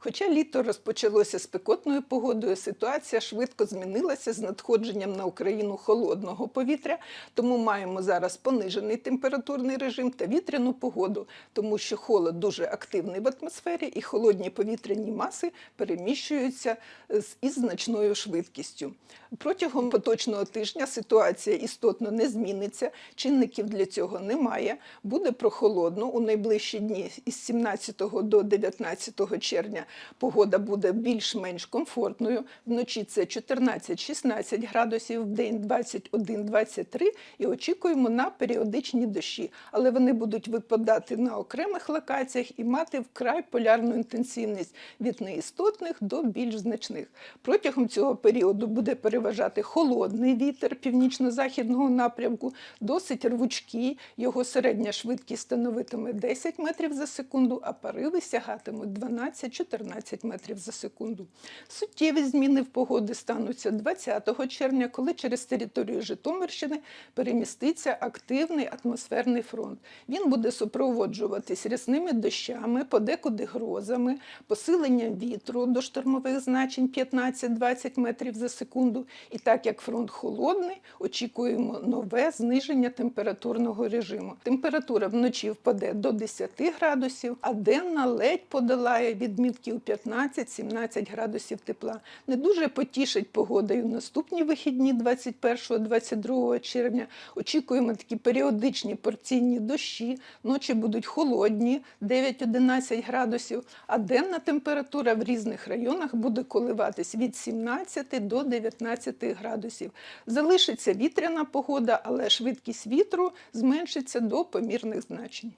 Хоча літо розпочалося спекотною погодою, ситуація швидко змінилася з надходженням на Україну холодного повітря, тому маємо зараз понижений температурний режим та вітряну погоду, тому що холод дуже активний в атмосфері і холодні повітряні маси переміщуються з- із значною швидкістю. Протягом поточного тижня ситуація істотно не зміниться, чинників для цього немає. Буде прохолодно у найближчі дні із 17 до 19 червня погода буде більш-менш комфортною. Вночі це 14-16 градусів, в день 21-23 і очікуємо на періодичні дощі. Але вони будуть випадати на окремих локаціях і мати вкрай полярну інтенсивність від неістотних до більш значних. Протягом цього періоду буде переважати холодний вітер північно-західного напрямку, досить рвучкий. Його середня швидкість становитиме 10 метрів за секунду, а пориви сягатимуть 12-14 метрів за секунду. Суттєві зміни в погоди стануться 20 червня, коли через територію Житомирщини переміститься активний атмосферний фронт. Він буде супроводжуватись рясними дощами, подекуди грозами, посиленням вітру до штормових значень 15-20 метрів за секунду. І так як фронт холодний, очікуємо нове зниження температурного режиму. Температура вночі впаде до 10 градусів, а денна ледь подолає відмітків 15-17 градусів тепла. Не дуже потішить погодою наступні вихідні 21-22 червня. Очікуємо такі періодичні порційні дощі. Ночі будуть холодні 9-11 градусів, а денна температура в різних районах буде коливатись від 17 до 19 градусів. Залишиться вітряна погода, але швидкість вітру зменшиться до помірних значень.